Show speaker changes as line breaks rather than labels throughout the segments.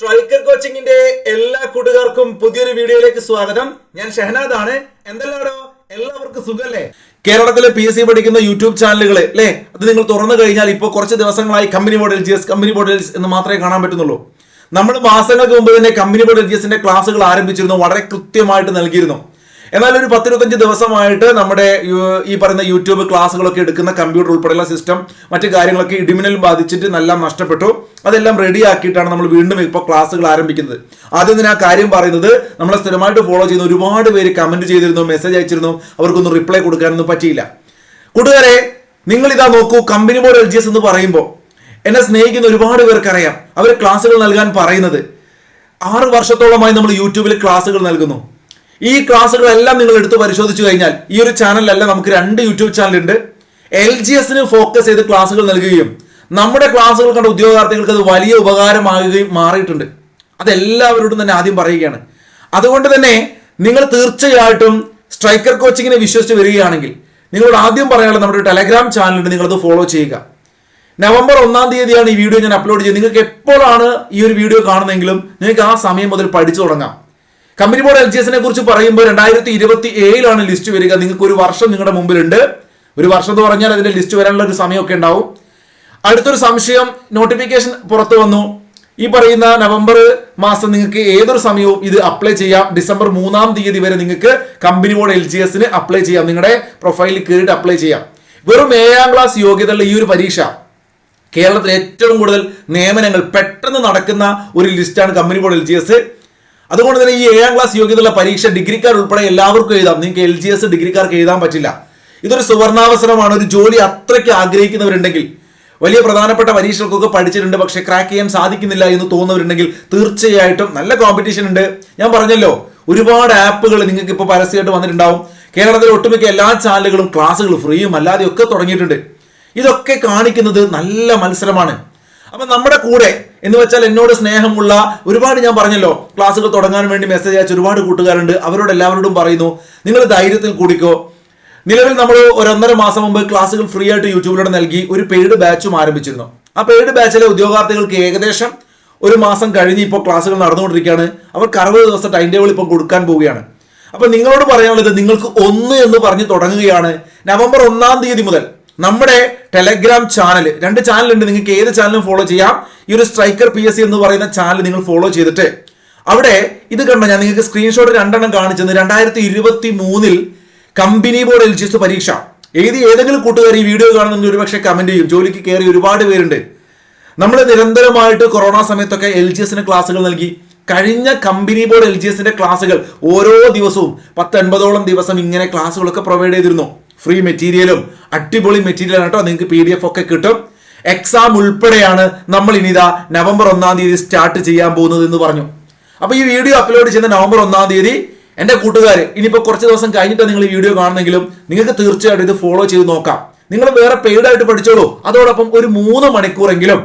Striker കോച്ചിങ്ങിന്റെ എല്ലാ കൂട്ടുകാർക്കും പുതിയൊരു വീഡിയോയിലേക്ക് സ്വാഗതം. ഞാൻ ഷഹനാദ് ആണ് എന്തെല്ലാടോ? എല്ലാവർക്കും സുഖല്ലേ? കേരളത്തിലെ പി എസ് സി പഠിക്കുന്ന യൂട്യൂബ് ചാനലുകൾ അല്ലേ അത് നിങ്ങൾ തുറന്നു കഴിഞ്ഞാൽ ഇപ്പോൾ കുറച്ച് ദിവസങ്ങളായി company model G S company L എന്ന് മാത്രമേ കാണാൻ പറ്റുന്നുള്ളൂ. നമ്മൾ മാസങ്ങൾക്ക് മുമ്പ് തന്നെ കമ്പനി മോഡൽ ജി എസിന്റെ ക്ലാസ്സുകൾ ആരംഭിച്ചിരുന്നു വളരെ കൃത്യമായിട്ട് നൽകിയിരുന്നു. എന്നാൽ ഒരു പത്തിരുപത്തഞ്ച് ദിവസമായിട്ട് നമ്മുടെ ഈ പറയുന്ന യൂട്യൂബ് ക്ലാസ്സുകളൊക്കെ എടുക്കുന്ന കമ്പ്യൂട്ടർ ഉൾപ്പെടെയുള്ള സിസ്റ്റം മറ്റു കാര്യങ്ങളൊക്കെ ഇടിമിന്നൽ ബാധിച്ചിട്ട് നല്ല നഷ്ടപ്പെട്ടു. അതെല്ലാം റെഡിയാക്കിയിട്ടാണ് നമ്മൾ വീണ്ടും ഇപ്പോൾ ക്ലാസ്സുകൾ ആരംഭിക്കുന്നത്. ആദ്യം ആ കാര്യം പറയുന്നത് നമ്മളെ സ്ഥിരമായിട്ട് ഫോളോ ചെയ്യുന്ന ഒരുപാട് പേര് കമന്റ് ചെയ്തിരുന്നു മെസ്സേജ് അയച്ചിരുന്നു അവർക്കൊന്നും റിപ്ലൈ കൊടുക്കാനൊന്നും പറ്റിയില്ല. കൂട്ടുകാരെ നിങ്ങൾ ഇതാ നോക്കൂ company board L G S എന്ന് പറയുമ്പോൾ എന്നെ സ്നേഹിക്കുന്ന ഒരുപാട് പേർക്കറിയാം. അവർ ക്ലാസ്സുകൾ നൽകാൻ പറയുന്നത്. ആറ് വർഷത്തോളമായി നമ്മൾ യൂട്യൂബിൽ ക്ലാസ്സുകൾ നൽകുന്നു. ഈ ക്ലാസ്സുകളെല്ലാം നിങ്ങൾ എടുത്ത് പരിശോധിച്ചു കഴിഞ്ഞാൽ ഈ ഒരു ചാനലിലല്ല നമുക്ക് രണ്ട് യൂട്യൂബ് ചാനലുണ്ട്. എൽ ജി എസിന് ഫോക്കസ് ചെയ്ത് ക്ലാസ്സുകൾ നൽകുകയും നമ്മുടെ ക്ലാസ്സുകൾ കണ്ട ഉദ്യോഗാർത്ഥികൾക്ക് അത് വലിയ ഉപകാരമാകുകയും മാറിയിട്ടുണ്ട്. അതെല്ലാവരോടും തന്നെ ആദ്യം പറയുകയാണ്. അതുകൊണ്ട് തന്നെ നിങ്ങൾ തീർച്ചയായിട്ടും സ്ട്രൈക്കർ കോച്ചിങ്ങിനെ വിശ്വസിച്ച് വരികയാണെങ്കിൽ നിങ്ങളോട് ആദ്യം പറയാനുള്ളത് നമ്മുടെ ടെലഗ്രാം ചാനലുണ്ട് നിങ്ങളത് ഫോളോ ചെയ്യുക. നവംബർ ഒന്നാം തീയതിയാണ് ഈ വീഡിയോ ഞാൻ അപ്ലോഡ് ചെയ്യുന്നത്. നിങ്ങൾക്ക് എപ്പോഴാണ് ഈ ഒരു വീഡിയോ കാണുന്നതെങ്കിലും നിങ്ങൾക്ക് ആ സമയം മുതൽ പഠിച്ചു തുടങ്ങാം. കമ്പനി ബോർഡ് എൽ ജി എസിനെ കുറിച്ച് പറയുമ്പോൾ രണ്ടായിരത്തി ഇരുപത്തി ഏഴിലാണ് ലിസ്റ്റ് വരിക. നിങ്ങൾക്ക് ഒരു വർഷം നിങ്ങളുടെ മുമ്പിലുണ്ട്. ഒരു വർഷം എന്ന് പറഞ്ഞാൽ അതിന്റെ ലിസ്റ്റ് വരാനുള്ള ഒരു സമയമൊക്കെ ഉണ്ടാവും. അടുത്തൊരു സംശയം നോട്ടിഫിക്കേഷൻ പുറത്തു വന്നു. ഈ പറയുന്ന നവംബർ മാസം നിങ്ങൾക്ക് ഏതൊരു സമയവും ഇത് അപ്ലൈ ചെയ്യാം. ഡിസംബർ മൂന്നാം തീയതി വരെ നിങ്ങൾക്ക് കമ്പനി ബോർഡ് എൽ ജി എസിന് അപ്ലൈ ചെയ്യാം. നിങ്ങളുടെ പ്രൊഫൈലിൽ കയറിയിട്ട് അപ്ലൈ ചെയ്യാം. വെറും ഏഴാം ക്ലാസ് യോഗ്യതയുള്ള ഈ ഒരു പരീക്ഷ കേരളത്തിൽ ഏറ്റവും കൂടുതൽ നിയമനങ്ങൾ പെട്ടെന്ന് നടക്കുന്ന ഒരു ലിസ്റ്റാണ് company board L G S അതുകൊണ്ട് തന്നെ ഈ ഏഴാം ക്ലാസ് യോഗ്യതയുള്ള പരീക്ഷ ഡിഗ്രിക്കാർ ഉൾപ്പെടെ എല്ലാവർക്കും എഴുതാം. നിങ്ങൾക്ക് എൽ ജി എസ് ഡിഗ്രിക്കാർക്ക് എഴുതാൻ പറ്റില്ല. ഇതൊരു സുവർണാവസരമാണ്. ഒരു ജോലി അത്രയ്ക്ക് ആഗ്രഹിക്കുന്നവരുണ്ടെങ്കിൽ വലിയ പ്രധാനപ്പെട്ട പരീക്ഷകൾക്കൊക്കെ പഠിച്ചിട്ടുണ്ട് പക്ഷെ ക്രാക്ക് ചെയ്യാൻ സാധിക്കുന്നില്ല എന്ന് തോന്നുന്നവരുണ്ടെങ്കിൽ തീർച്ചയായിട്ടും നല്ല കോമ്പറ്റീഷൻ ഉണ്ട്. ഞാൻ പറഞ്ഞല്ലോ ഒരുപാട് ആപ്പുകൾ നിങ്ങൾക്ക് ഇപ്പോൾ പരസ്യമായിട്ട് വന്നിട്ടുണ്ടാവും. കേരളത്തിലെ ഒട്ടുമിക്ക എല്ലാ ചാനലുകളും ക്ലാസ്സുകൾ ഫ്രീയും അല്ലാതെയൊക്കെ തുടങ്ങിയിട്ടുണ്ട്. ഇതൊക്കെ കാണിക്കുന്നത് നല്ല മത്സരമാണ്. അപ്പൊ നമ്മുടെ കൂടെ എന്ന് വെച്ചാൽ എന്നോട് സ്നേഹമുള്ള ഒരുപാട് ഞാൻ പറഞ്ഞല്ലോ ക്ലാസ്സുകൾ തുടങ്ങാൻ വേണ്ടി മെസ്സേജ് അയച്ച ഒരുപാട് കൂട്ടുകാരുണ്ട്. അവരോട് എല്ലാവരോടും പറയുന്നു നിങ്ങൾ ധൈര്യത്തിൽ കൂടിക്കോ. നിലവിൽ നമ്മൾ ഒരൊന്നര മാസം മുമ്പ് ക്ലാസ്സുകൾ ഫ്രീ ആയിട്ട് യൂട്യൂബിലൂടെ നൽകി ഒരു പെയ്ഡ് ബാച്ചും ആരംഭിച്ചിരുന്നു. ആ പെയ്ഡ് ബാച്ചിലെ ഉദ്യോഗാർത്ഥികൾക്ക് ഏകദേശം ഒരു മാസം കഴിഞ്ഞ് ഇപ്പോൾ ക്ലാസ്സുകൾ നടന്നുകൊണ്ടിരിക്കുകയാണ്. അവർക്ക് അറുപത് ദിവസം ടൈം ടേബിൾ ഇപ്പം കൊടുക്കാൻ പോവുകയാണ്. അപ്പൊ നിങ്ങളോട് പറയാനുള്ളത് നിങ്ങൾക്ക് ഒന്ന് എന്ന് പറഞ്ഞ് തുടങ്ങുകയാണ് നവംബർ ഒന്നാം തീയതി മുതൽ. നമ്മുടെ ടെലഗ്രാം ചാനൽ രണ്ട് ചാനലുണ്ട് നിങ്ങൾക്ക് ഏത് ചാനലും ഫോളോ ചെയ്യാം. ഈ ഒരു സ്ട്രൈക്കർ പി എസ് സി എന്ന് പറയുന്ന ചാനൽ നിങ്ങൾ ഫോളോ ചെയ്തിട്ട്. അവിടെ ഇത് കണ്ട? ഞാൻ നിങ്ങൾക്ക് സ്ക്രീൻഷോട്ട് രണ്ടെണ്ണം കാണിച്ചത് രണ്ടായിരത്തി ഇരുപത്തി മൂന്നിൽ company board L G S പരീക്ഷ. ഏത് ഏതെങ്കിലും കൂട്ടുകാർ ഈ വീഡിയോ കാണുന്നുണ്ട് ഒരുപക്ഷെ കമന്റ് ചെയ്യും. ജോലിക്ക് കയറി ഒരുപാട് പേരുണ്ട്. നമ്മൾ നിരന്തരമായിട്ട് കൊറോണ സമയത്തൊക്കെ എൽ ജി എസിന് ക്ലാസ്സുകൾ നൽകി. കഴിഞ്ഞ കമ്പനി ബോർഡ് എൽ ജി എസിന്റെ ക്ലാസ്സുകൾ ഓരോ ദിവസവും പത്തൊൻപതോളം ദിവസം ഇങ്ങനെ ക്ലാസ്സുകളൊക്കെ പ്രൊവൈഡ് ചെയ്തിരുന്നു. ഫ്രീ മെറ്റീരിയലും അടിപൊളി മെറ്റീരിയൽ കേട്ടോ നിങ്ങൾക്ക് പി ഡി എഫ് ഒക്കെ കിട്ടും. എക്സാം ഉൾപ്പെടെയാണ് നമ്മൾ ഇനിതാ നവംബർ ഒന്നാം തീയതി സ്റ്റാർട്ട് ചെയ്യാൻ പോകുന്നത് എന്ന് പറഞ്ഞു. അപ്പൊ ഈ വീഡിയോ അപ്ലോഡ് ചെയ്യുന്ന നവംബർ ഒന്നാം തീയതി എന്റെ കൂട്ടുകാർ ഇനിയിപ്പോ കുറച്ച് ദിവസം കഴിഞ്ഞിട്ട് നിങ്ങൾ ഈ വീഡിയോ കാണുന്നെങ്കിലും നിങ്ങൾക്ക് തീർച്ചയായിട്ടും ഇത് ഫോളോ ചെയ്ത് നോക്കാം. നിങ്ങൾ വേറെ പെയ്ഡ് ആയിട്ട് പഠിച്ചോളൂ. അതോടൊപ്പം ഒരു മൂന്ന് മണിക്കൂറെങ്കിലും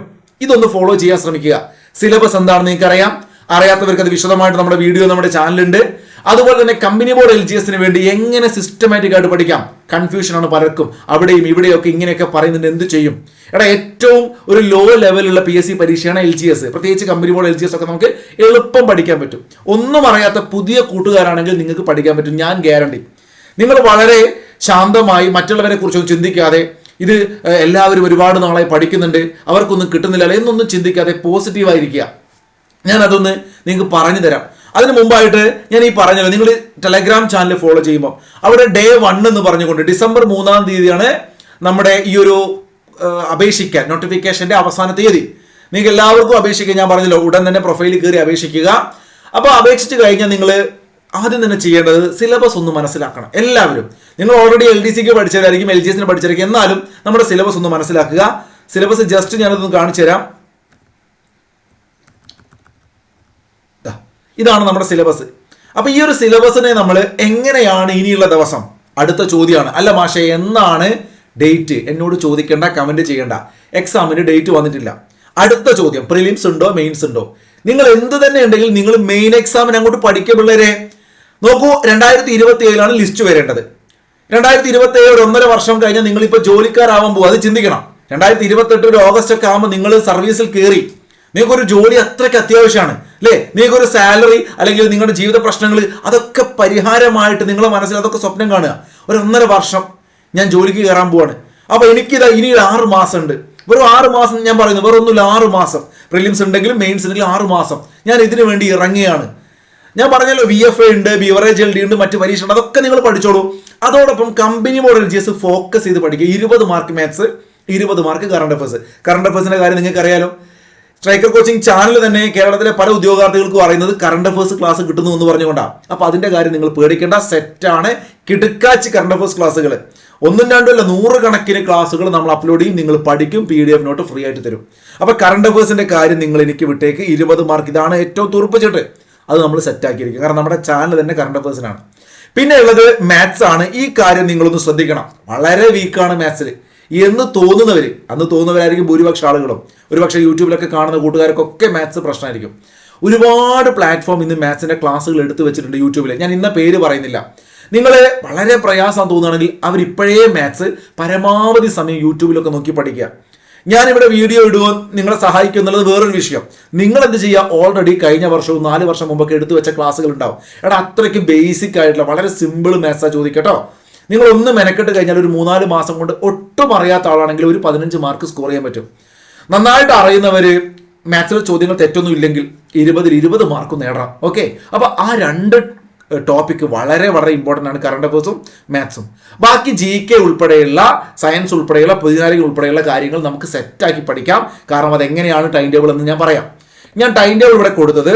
ഇതൊന്ന് ഫോളോ ചെയ്യാൻ ശ്രമിക്കുക. സിലബസ് എന്താണെന്ന് നിങ്ങൾക്ക് അറിയാം അറിയാത്തവർക്ക് അത് വിശദമായിട്ട് നമ്മുടെ വീഡിയോ നമ്മുടെ ചാനലുണ്ട് അതുപോലെ തന്നെ കമ്പനി ബോർഡ് എൽ ജി എസിന് വേണ്ടി എങ്ങനെ സിസ്റ്റമാറ്റിക് ആയിട്ട് പഠിക്കാം? കൺഫ്യൂഷൻ ആണ് പലർക്കും. അവിടെയും ഇവിടെയൊക്കെ ഇങ്ങനെയൊക്കെ പറയുന്നുണ്ട്. എന്ത് ചെയ്യും? എടാ ഏറ്റവും ഒരു ലോ ലെവലുള്ള പി എസ് സി പരീക്ഷയാണ് എൽ ജി എസ് പ്രത്യേകിച്ച് കമ്പനി പോലെ എൽ ജി എസ് ഒക്കെ നമുക്ക് എളുപ്പം പഠിക്കാൻ പറ്റും. ഒന്നും അറിയാത്ത പുതിയ കൂട്ടുകാരാണെങ്കിൽ നിങ്ങൾക്ക് പഠിക്കാൻ പറ്റും. ഞാൻ ഗ്യാരണ്ടി നിങ്ങൾ വളരെ ശാന്തമായി മറ്റുള്ളവരെ കുറിച്ചൊന്നും ചിന്തിക്കാതെ ഇത് എല്ലാവരും ഒരുപാട് നാളായി പഠിക്കുന്നുണ്ട്. അവർക്കൊന്നും കിട്ടുന്നില്ല. എന്നൊന്നും ചിന്തിക്കാതെ പോസിറ്റീവായിരിക്കുക ഞാൻ അതൊന്ന് നിങ്ങൾക്ക് പറഞ്ഞു തരാം. അതിന് മുമ്പായിട്ട് ഞാൻ ഈ പറഞ്ഞല്ലോ നിങ്ങൾ ടെലഗ്രാം ചാനൽ ഫോളോ ചെയ്യുമ്പോൾ അവിടെ ഡേ വൺ എന്ന് പറഞ്ഞുകൊണ്ട് ഡിസംബർ മൂന്നാം തീയതിയാണ് നമ്മുടെ ഈ ഒരു അപേക്ഷിക്കാൻ നോട്ടിഫിക്കേഷന്റെ അവസാന തീയതി. നിങ്ങൾക്ക് എല്ലാവർക്കും അപേക്ഷിക്കുക ഞാൻ പറഞ്ഞല്ലോ ഉടൻ തന്നെ പ്രൊഫൈലിൽ കയറി അപേക്ഷിക്കുക. അപ്പോൾ അപേക്ഷിച്ച് കഴിഞ്ഞാൽ നിങ്ങൾ ആദ്യം തന്നെ ചെയ്യേണ്ടത് സിലബസ് ഒന്ന് മനസ്സിലാക്കണം എല്ലാവരും. നിങ്ങൾ ഓൾറെഡി എൽ ഡി സിക്ക് പഠിച്ചവരായിരിക്കും എൽ ജി എസിന് പഠിച്ചവരായിരിക്കും എന്നാലും നമ്മുടെ സിലബസ് ഒന്ന് മനസ്സിലാക്കുക. സിലബസ് ജസ്റ്റ് ഞാനതൊന്ന് കാണിച്ചു തരാം ഇതാണ് നമ്മുടെ സിലബസ് അപ്പൊ ഈ ഒരു സിലബസിനെ നമ്മൾ എങ്ങനെയാണ് ഇനിയുള്ള ദിവസം? അടുത്ത ചോദ്യമാണ് അല്ല മാഷെ എന്നാണ് ഡേറ്റ് എന്നോട് ചോദിക്കേണ്ട കമന്റ് ചെയ്യേണ്ട. എക്സാമിന് ഡേറ്റ് വന്നിട്ടില്ല. അടുത്ത ചോദ്യം. പ്രിലിംസ് ഉണ്ടോ മെയിൻസ് ഉണ്ടോ? നിങ്ങൾ എന്ത് തന്നെ ഉണ്ടെങ്കിൽ നിങ്ങൾ മെയിൻ എക്സാമിന് അങ്ങോട്ട് പഠിക്കുക പിള്ളേരെ. നോക്കൂ രണ്ടായിരത്തി ഇരുപത്തി ഏഴിലാണ് ലിസ്റ്റ് വരേണ്ടത്. രണ്ടായിരത്തി ഇരുപത്തി ഏഴ് ഒരു ഒന്നര വർഷം കഴിഞ്ഞാൽ നിങ്ങൾ ഇപ്പൊ ജോലിക്കാരാവാൻ പോകും അത് ചിന്തിക്കണം. രണ്ടായിരത്തി ഇരുപത്തി എട്ട് ഒരു ഓഗസ്റ്റ് ഒക്കെ ആകുമ്പോൾ നിങ്ങൾ സർവീസിൽ കയറി നിങ്ങൾക്കൊരു ജോലി അത്രയ്ക്ക് അത്യാവശ്യമാണ് അല്ലേ? നിങ്ങൾക്കൊരു സാലറി അല്ലെങ്കിൽ നിങ്ങളുടെ ജീവിത പ്രശ്നങ്ങൾ അതൊക്കെ പരിഹാരമായിട്ട് നിങ്ങളുടെ മനസ്സിൽ അതൊക്കെ സ്വപ്നം കാണുക. ഒരു ഒന്നര വർഷം ഞാൻ ജോലിക്ക് കയറാൻ പോവാണ്. അപ്പൊ എനിക്കിതാ ഇനി ഒരു ആറ് മാസം ഉണ്ട് വെറും ആറ് മാസം ഞാൻ പറയുന്നു വേറെ ഒന്നുമില്ല ആറ് മാസം. പ്രിലിംസ് ഉണ്ടെങ്കിലും മെയിൻസ് ഉണ്ടെങ്കിലും ആറ് മാസം. ഞാൻ ഇതിനു വേണ്ടി ഇറങ്ങുകയാണ്. ഞാൻ പറഞ്ഞല്ലോ വി എഫ് എ ഉണ്ട് ബിവറേജ് എൽ ഡി ഉണ്ട് മറ്റ് പരീക്ഷ ഉണ്ട് അതൊക്കെ നിങ്ങൾ പഠിച്ചോളൂ. അതോടൊപ്പം company model G S focus ചെയ്ത് പഠിക്കുക. ഇരുപത് മാർക്ക് മാത്സ് ഇരുപത് മാർക്ക് കറണ്ട് അഫേഴ്സ് കറണ്ട് അഫേഴ്സിന്റെ കാര്യം നിങ്ങൾക്ക് അറിയാലോ സ്ട്രൈക്കർ കോച്ചിങ് ചാനൽ തന്നെ കേരളത്തിലെ പല ഉദ്യോഗാർത്ഥികൾക്കും അറിയുന്നത് കറണ്ട് അഫേഴ്സ് ക്ലാസ് കിട്ടുന്നു എന്ന് പറഞ്ഞുകൊണ്ടാണ് അപ്പൊ അതിന്റെ കാര്യം നിങ്ങൾ പേടിക്കേണ്ട സെറ്റാണ് കിടുക്കാച്ച് കറണ്ട് അഫേഴ്സ് ക്ലാസ്സുകൾ ഒന്നും രണ്ടും അല്ല നൂറുകണക്കിന് ക്ലാസ്സുകൾ നമ്മൾ അപ്ലോഡ് ചെയ്യും നിങ്ങൾ പഠിക്കും P D F note free ആയിട്ട് തരും. അപ്പൊ കറണ്ട് അഫേഴ്സിന്റെ കാര്യം നിങ്ങൾ എനിക്ക് വിട്ടേക്ക്. ഇരുപത് മാർക്ക് ഇതാണ് ഏറ്റവും തുറപ്പിച്ചിട്ട് അത് നമ്മൾ സെറ്റാക്കിയിരിക്കും കാരണം നമ്മുടെ ചാനൽ തന്നെ കറണ്ട് അഫേഴ്സിനാണ് പിന്നെ ഉള്ളത് മാത്സ് ആണ്. ഈ കാര്യം നിങ്ങളൊന്ന് ശ്രദ്ധിക്കണം. വളരെ വീക്കാണ് മാത്സിൽ എന്ന് തോന്നുന്നവർ അന്ന് തോന്നുന്നവരായിരിക്കും ഭൂരിപക്ഷ ആളുകളും. ഒരുപക്ഷെ യൂട്യൂബിലൊക്കെ കാണുന്ന കൂട്ടുകാർക്കൊക്കെ മാത്സ് പ്രശ്നമായിരിക്കും. ഒരുപാട് പ്ലാറ്റ്ഫോം ഇന്ന് മാത്സിന്റെ ക്ലാസ്സുകൾ എടുത്തു വെച്ചിട്ടുണ്ട് യൂട്യൂബിൽ ഞാൻ ഇന്ന പേര് പറയുന്നില്ല. നിങ്ങൾ വളരെ പ്രയാസം തോന്നുകയാണെങ്കിൽ അവർ ഇപ്പോഴേ മാത്സ് പരമാവധി സമയം യൂട്യൂബിലൊക്കെ നോക്കി പഠിക്കുക. ഞാനിവിടെ വീഡിയോ ഇടുവാൻ നിങ്ങളെ സഹായിക്കും എന്നുള്ളത് വേറൊരു വിഷയം. നിങ്ങൾ എന്ത് ചെയ്യുക? ഓൾറെഡി കഴിഞ്ഞ വർഷവും നാല് വർഷം മുമ്പൊക്കെ എടുത്തു വെച്ച ക്ലാസ്സുകൾ ഉണ്ടാവും. എടാ അത്രയ്ക്ക് ബേസിക് ആയിട്ടുള്ള വളരെ സിമ്പിൾ മാത്സാ ചോദിക്കട്ടോ നിങ്ങൾ ഒന്ന് മെനക്കെട്ട് കഴിഞ്ഞാൽ ഒരു മൂന്നാൽ മാസം കൊണ്ട് ഒട്ടും അറിയാത്ത ആളാണെങ്കിൽ ഒരു പതിനഞ്ച് മാർക്ക് സ്കോർ ചെയ്യാൻ പറ്റും. നന്നായിട്ട് അറിയുന്നവർ മാത്സിലെ ചോദ്യങ്ങൾ തെറ്റൊന്നും ഇല്ലെങ്കിൽ ഇരുപതിൽ ഇരുപത് മാർക്ക് നേടാം ഓക്കെ അപ്പോൾ ആ രണ്ട് ടോപ്പിക് വളരെ വളരെ ഇമ്പോർട്ടന്റ് ആണ് കറണ്ട് അഫേഴ്സും മാത്സും ബാക്കി ജി കെ ഉൾപ്പെടെയുള്ള സയൻസ് ഉൾപ്പെടെയുള്ള പൊതുനാരികൾ ഉൾപ്പെടെയുള്ള കാര്യങ്ങൾ നമുക്ക് സെറ്റാക്കി പഠിക്കാം. കാരണം അതെങ്ങനെയാണ് ടൈം ടേബിൾ എന്ന് ഞാൻ പറയാം. ഞാൻ ടൈം ടേബിൾ ഇവിടെ കൊടുത്തത്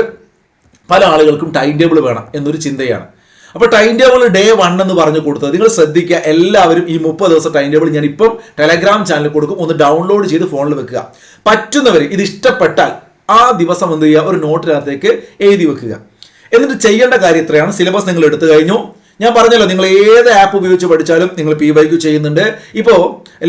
പല ആളുകൾക്കും ടൈം ടേബിൾ വേണം എന്നൊരു ചിന്തയാണ്. അപ്പോൾ ടൈം ടേബിൾ ഡേ വൺ എന്ന് പറഞ്ഞു കൊടുത്തത്. നിങ്ങൾ ശ്രദ്ധിക്കുക എല്ലാവരും ഈ മുപ്പത് ദിവസം ടൈം ടേബിൾ ഞാൻ ഇപ്പം ടെലഗ്രാം ചാനലിൽ കൊടുക്കും. ഒന്ന് ഡൗൺലോഡ് ചെയ്ത് ഫോണിൽ വെക്കുക. പറ്റുന്നവർ ഇത് ഇഷ്ടപ്പെട്ടാൽ ആ ദിവസം എന്ത് ചെയ്യുക? ഒരു നോട്ടിനകത്തേക്ക് എഴുതി വെക്കുക. എന്നിട്ട് ചെയ്യേണ്ട കാര്യം ഇത്രയാണ്. സിലബസ് നിങ്ങൾ എടുത്തു കഴിഞ്ഞു. ഞാൻ പറഞ്ഞല്ലോ നിങ്ങൾ ഏത് ആപ്പ് ഉപയോഗിച്ച് പഠിച്ചാലും നിങ്ങൾ പി വൈക്യു ചെയ്യുന്നുണ്ട്. ഇപ്പോൾ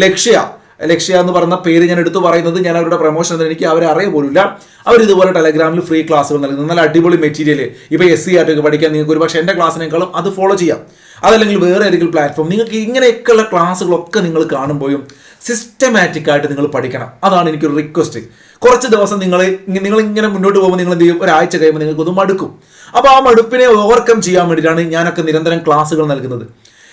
ലക്ഷ്യ ലക്ഷ്യ എന്ന് പറഞ്ഞ പേര് ഞാൻ എടുത്തു പറയുന്നത് ഞാൻ അവരുടെ പ്രൊമോഷൻ എനിക്ക് അവരെ അറിയ പോലില്ല അവർ ഇതുപോലെ ടെലഗ്രാമിൽ ഫ്രീ ക്ലാസ്സുകൾ നൽകുന്നു. നല്ല അടിപൊളി മെറ്റീരിയൽ ഇപ്പോൾ എസ് സി ആയിട്ടൊക്കെ പഠിക്കാൻ നിങ്ങൾക്ക് ഒരുപക്ഷെ എന്റെ ക്ലാസ്സിനേക്കാളും അത് ഫോളോ ചെയ്യാം. അതല്ലെങ്കിൽ വേറെ ഏതെങ്കിലും പ്ലാറ്റ്ഫോം നിങ്ങൾക്ക് ഇങ്ങനെയൊക്കെയുള്ള ക്ലാസ്സുകളൊക്കെ നിങ്ങൾ കാണുമ്പോഴും സിസ്റ്റമാറ്റിക് ആയിട്ട് നിങ്ങൾ പഠിക്കണം. അതാണ് എനിക്കൊരു റിക്വസ്റ്റ് കുറച്ച് ദിവസം നിങ്ങൾ നിങ്ങൾ ഇങ്ങനെ മുന്നോട്ട് പോകുമ്പോൾ നിങ്ങൾ എന്ത് ചെയ്യും? ഒരാഴ്ച കഴിയുമ്പോൾ നിങ്ങൾക്ക് ഒന്ന് മടുക്കും. അപ്പോൾ ആ മടുപ്പിനെ ഓവർകം ചെയ്യാൻ വേണ്ടിയിട്ടാണ് ഞാനൊക്കെ നിരന്തരം ക്ലാസ്സുകൾ നൽകുന്നത്.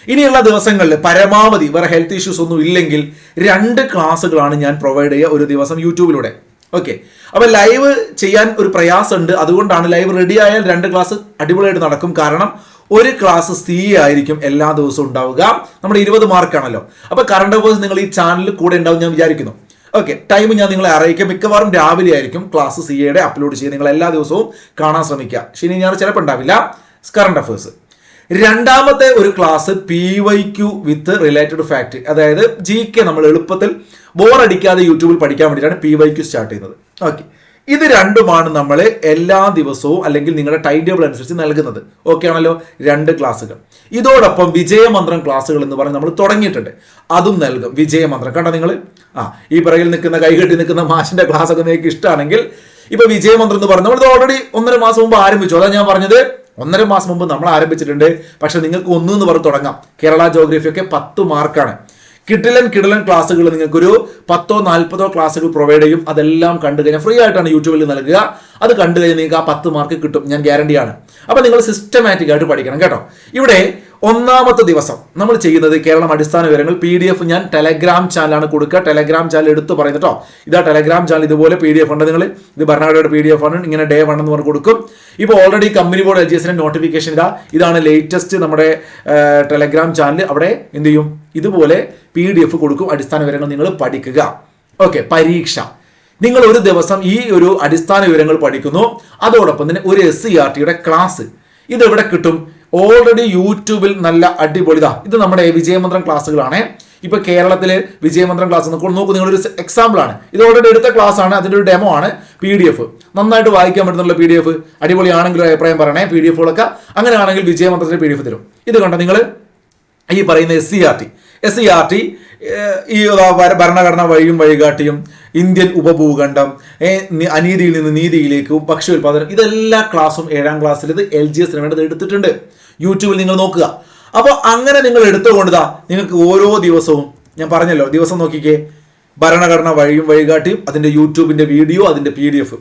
ഇനിയുള്ള ദിവസങ്ങളിൽ പരമാവധി വേറെ ഹെൽത്ത് ഇഷ്യൂസ് ഒന്നും ഇല്ലെങ്കിൽ രണ്ട് ക്ലാസ്സുകളാണ് ഞാൻ പ്രൊവൈഡ് ചെയ്യുക ഒരു ദിവസം യൂട്യൂബിലൂടെ. ഓക്കെ അപ്പൊ ലൈവ് ചെയ്യാൻ ഒരു പ്രയാസമുണ്ട്. അതുകൊണ്ടാണ് ലൈവ് റെഡി ആയാൽ രണ്ട് ക്ലാസ് അടിപൊളിയായിട്ട് നടക്കും. കാരണം ഒരു ക്ലാസ് സി ആയിരിക്കും എല്ലാ ദിവസവും ഉണ്ടാവുക. നമ്മുടെ ഇരുപത് മാർക്കാണല്ലോ അപ്പൊ കറണ്ട് അഫേഴ്സ് നിങ്ങൾ ഈ ചാനലിൽ കൂടെ ഉണ്ടാവും ഞാൻ വിചാരിക്കുന്നു. ഓക്കെ ടൈം ഞാൻ നിങ്ങളെ അറിയിക്കാം. മിക്കവാറും രാവിലെ ആയിരിക്കും ക്ലാസ് സി എയുടെ അപ്ലോഡ് ചെയ്യുക. നിങ്ങൾ എല്ലാ ദിവസവും കാണാൻ ശ്രമിക്കുക. ശനി ഞാൻ ചിലപ്പോൾ ഉണ്ടാവില്ല. കറണ്ട് അഫേഴ്സ് രണ്ടാമത്തെ ഒരു class P Y Q with related fact അതായത് ജി കെ നമ്മൾ എളുപ്പത്തിൽ ബോർ അടിക്കാതെ യൂട്യൂബിൽ പഠിക്കാൻ വേണ്ടിയിട്ടാണ് പി വൈ ക്യു സ്റ്റാർട്ട് ചെയ്യുന്നത്. ഓക്കെ ഇത് രണ്ടുമാണ് നമ്മൾ എല്ലാ ദിവസവും അല്ലെങ്കിൽ നിങ്ങളുടെ ടൈം ടേബിൾ അനുസരിച്ച് നൽകുന്നത്. ഓക്കെ ആണല്ലോ? രണ്ട് ക്ലാസ്സുകൾ ഇതോടൊപ്പം വിജയമന്ത്രം ക്ലാസ്സുകൾ എന്ന് പറഞ്ഞ് നമ്മൾ തുടങ്ങിയിട്ടുണ്ട്. അതും നൽകും. വിജയമന്ത്രം. കണ്ടോ നിങ്ങൾ ആ ഈ പിറകിൽ നിൽക്കുന്ന കൈകെട്ടി നിൽക്കുന്ന മാഷിന്റെ ക്ലാസ് ഒക്കെ നിങ്ങൾക്ക് ഇഷ്ടമാണെങ്കിൽ ഇപ്പൊ വിജയമന്ത്രം എന്ന് പറഞ്ഞു നമ്മൾ ഓൾറെഡി ഒന്നര മാസം മുമ്പ് ആരംഭിച്ചു. അതാ ഞാൻ പറഞ്ഞത്. ഒന്നര മാസം മുമ്പ് നമ്മൾ ആരംഭിച്ചിട്ടുണ്ട്. പക്ഷെ നിങ്ങൾക്ക് ഒന്ന് എന്ന് പറഞ്ഞ് തുടങ്ങാം. കേരള ജോഗ്രഫി ഒക്കെ പത്ത് മാർക്കാണ് കിടിലൻ കിടിലൻ ക്ലാസ്സുകൾ നിങ്ങൾക്കൊരു പത്തോ നാൽപ്പതോ ക്ലാസ്സുകൾ പ്രൊവൈഡ് ചെയ്യും. അതെല്ലാം കണ്ടു കഴിഞ്ഞാൽ ഫ്രീ ആയിട്ടാണ് യൂട്യൂബിൽ നൽകുക. അത് കണ്ടു കഴിഞ്ഞാൽ നിങ്ങൾക്ക് ആ പത്ത് മാർക്ക് കിട്ടും. ഞാൻ ഗ്യാരണ്ടിയാണ് അപ്പൊ നിങ്ങൾ സിസ്റ്റമാറ്റിക് ആയിട്ട് പഠിക്കണം കേട്ടോ. ഇവിടെ ഒന്നാമത്തെ ദിവസം നമ്മൾ ചെയ്യുന്നത് കേരളം അടിസ്ഥാന വിവരങ്ങൾ പി ഡി എഫ് ഞാൻ ടെലഗ്രാം ചാനലാണ് കൊടുക്കുക. ടെലഗ്രാം ചാനൽ എടുത്ത് പറയുന്നത് കേട്ടോ ഇതാ ടെലഗ്രാം ചാനൽ ഇതുപോലെ പി ഡി എഫ് ഉണ്ട് നിങ്ങൾ ഇത് ഭരണഘടനയുടെ പി ഡി എഫ് ആണ്. ഇങ്ങനെ ഡേ വൺ എന്ന് പറഞ്ഞ് കൊടുക്കും. ഇപ്പോൾ already company board L G എസിന്റെ നോട്ടിഫിക്കേഷൻ ഇതാ. ഇതാണ് ലേറ്റസ്റ്റ് നമ്മുടെ ടെലഗ്രാം ചാനൽ അവിടെ എന്ത് ചെയ്യും? ഇതുപോലെ പി ഡി എഫ് കൊടുക്കും. അടിസ്ഥാന വിവരങ്ങൾ നിങ്ങൾ പഠിക്കുക. ഓക്കെ പരീക്ഷ. നിങ്ങൾ ഒരു ദിവസം ഈ ഒരു അടിസ്ഥാന വിവരങ്ങൾ പഠിക്കുന്നു. അതോടൊപ്പം തന്നെ ഒരു എസ് സി ആർ ടിയുടെ ക്ലാസ് ഇതെവിടെ കിട്ടും? ഓൾറെഡി യൂട്യൂബിൽ നല്ല അടിപൊളിതാ. ഇത് നമ്മുടെ വിജയമന്ത്രം ക്ലാസ്സുകളാണ്. ഇപ്പൊ കേരളത്തിലെ വിജയമന്ത്രം ക്ലാസ് നോക്കൂ നിങ്ങളൊരു എക്സാമ്പിൾ ആണ്. ഇത് ഓൾറെഡി എടുത്ത ക്ലാസ് ആണ് അതിന്റെ ഒരു ഡെമോ ആണ് പി ഡി എഫ് നന്നായിട്ട് വായിക്കാൻ പറ്റുന്നുള്ള പി ഡി എഫ് അടിപൊളിയാണെങ്കിലും അഭിപ്രായം പറയണേ പി ഡി എഫുകളൊക്കെ അങ്ങനെയാണെങ്കിൽ വിജയമന്ത്രത്തിന്റെ പി ഡി എഫ് തരും. ഇത് കണ്ടോ നിങ്ങൾ ഈ പറയുന്ന S C R T S C R T ഈ ഭരണഘടന വഴിയും വഴികാട്ടിയും ഇന്ത്യൻ ഉപഭൂഖണ്ഡം അനീതിയിൽ നിന്ന് നീതിയിലേക്ക് ഭക്ഷ്യോൽപാദനം ഇതെല്ലാ ക്ലാസ്സും ഏഴാം ക്ലാസ്സിൽ ഇത് എൽ ജി എസിന് വേണ്ടത് എടുത്തിട്ടുണ്ട്. യൂട്യൂബിൽ നിങ്ങൾ നോക്കുക. അപ്പോൾ അങ്ങനെ നിങ്ങൾ എടുത്തുകൊണ്ടതാ നിങ്ങൾക്ക് ഓരോ ദിവസവും ഞാൻ പറഞ്ഞല്ലോ ദിവസം നോക്കിക്കേ ഭരണഘടന വഴിയും വഴികാട്ടിയും അതിന്റെ യൂട്യൂബിന്റെ വീഡിയോ അതിന്റെ പി ഡി എഫ്.